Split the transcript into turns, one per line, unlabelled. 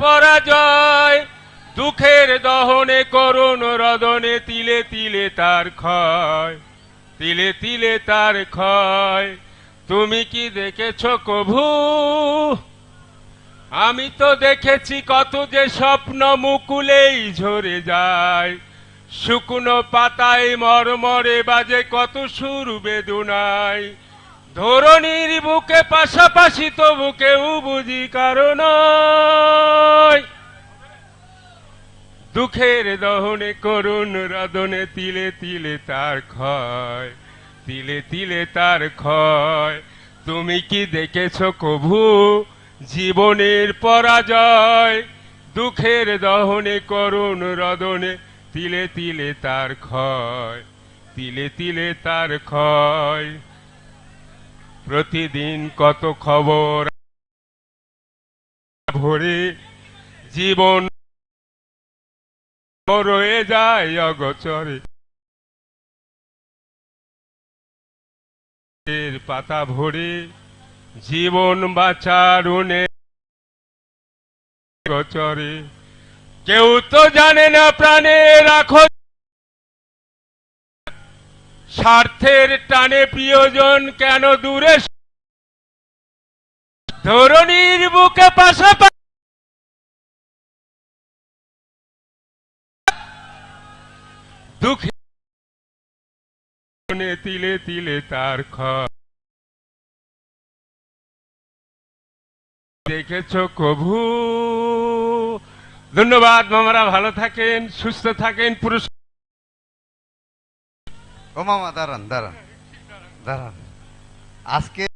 পরাজয়, দুঃখের দহনে করুণ রদনে তিলে তিলে তার ক্ষয়, তিলে তিলে তার ক্ষয়। তুমি কি দেখেছ কভু? আমি তো দেখেছি কত যে স্বপ্ন মুকুলেই ঝরে যায়। শুকনো পাতায় মরমরে বাজে কত সুর বেদুনায়। ধরণীর বুকে পাশাপাশি তবু কেউ বুঝি কারণ। দুঃখের দহনে করুণ রদনে তিলে তিলে তার ক্ষয়, তিলে তিলে তার ক্ষয়। তুমি কি দেখেছ কভু জীবনের পরাজয়? দুঃখের দহনে করুণ রদনে তিলে তিলে তার ক্ষয়, তিলে তিলে তার ক্ষয়। প্রতিদিন কত খবর ভরে জীবন রয়ে যায় অগচরে। পাতা ভরে জীবন বাঁচারুনে গচরে কেউ তো জানে না প্রাণে রাখো। স্বার্থের টানে প্রিয়জন কেন দূরে ধরণীর বুকে পাশাপাশি দুঃখে তিলে তিলে তার দেখেছ কভু। ধন্যবাদ, মামারা ভালো থাকেন, সুস্থ থাকেন, পুরুষ
ও মামা, দাঁড়ান দাঁড়ান দাঁড়ান। আজকে